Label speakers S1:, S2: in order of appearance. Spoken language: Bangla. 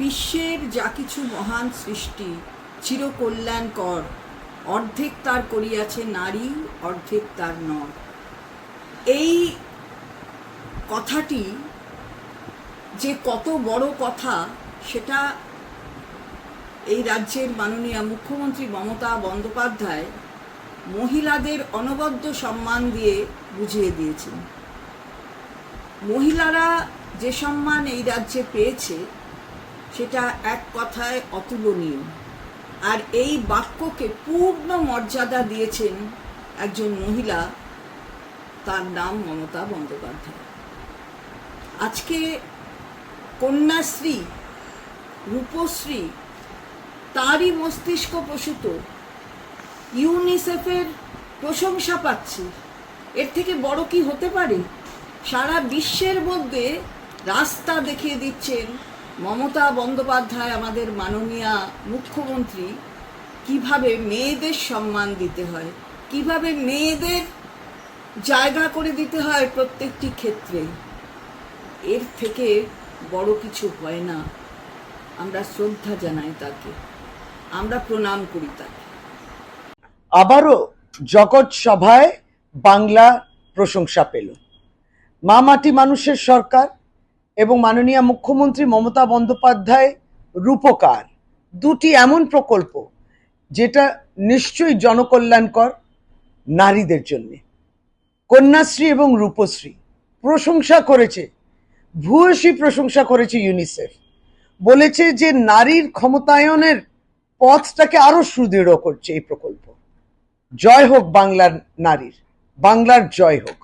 S1: বিশ্বের যা কিছু মহান সৃষ্টি চিরকল্যাণকর, অর্ধেক তার করিয়াছে নারী, অর্ধেক তার নর। এই কথাটি যে কত বড় কথা, সেটা এই রাজ্যের মাননীয় মুখ্যমন্ত্রী মমতা বন্দ্যোপাধ্যায় মহিলাদের অনবদ্য সম্মান দিয়ে বুঝিয়ে দিয়েছেন। মহিলারা যে সম্মান এই রাজ্যে পেয়েছে সেটা এক কথায় অতুলনীয়। আর এই বাক্যকে পূর্ণ মর্যাদা দিয়েছেন একজন মহিলা, তার নাম মমতা বন্দ্যোপাধ্যায়। আজকে কন্যাশ্রী, রূপশ্রী, তারই মস্তিষ্ক প্রসূত, ইউনিসেফের প্রশংসা পাচ্ছি। এর থেকে বড় কি হতে পারে? সারা বিশ্বের মধ্যে রাস্তা দেখিয়ে দিচ্ছেন মমতা বন্দ্যোপাধ্যায় আমাদের মাননীয়া মুখ্যমন্ত্রী, কীভাবে মেয়েদের সম্মান দিতে হয়, কীভাবে মেয়েদের জায়গা করে দিতে হয় প্রত্যেকটি ক্ষেত্রে এর থেকে বড় কিছু হয় না। আমরা শ্রদ্ধা জানাই তাকে, আমরা প্রণাম করি তাকে।
S2: আবারও জগৎ সভায় বাংলা প্রশংসা পেল। মা মাটি মানুষের সরকার এবং মাননীয় মুখ্যমন্ত্রী মমতা বন্দ্যোপাধ্যায় রূপকার। দুটি এমন প্রকল্প যেটা নিশ্চয়ই জনকল্যাণকর নারীদের জন্য। কন্যাশ্রী এবং রূপশ্রী প্রশংসা করেছে, ভূয়সী প্রশংসা করেছে ইউনিসেফ। বলেছে যে নারীর ক্ষমতায়নের পথটাকে আরও সুদৃঢ় করছে এই প্রকল্প। জয় হোক বাংলার নারীর, বাংলার জয় হোক।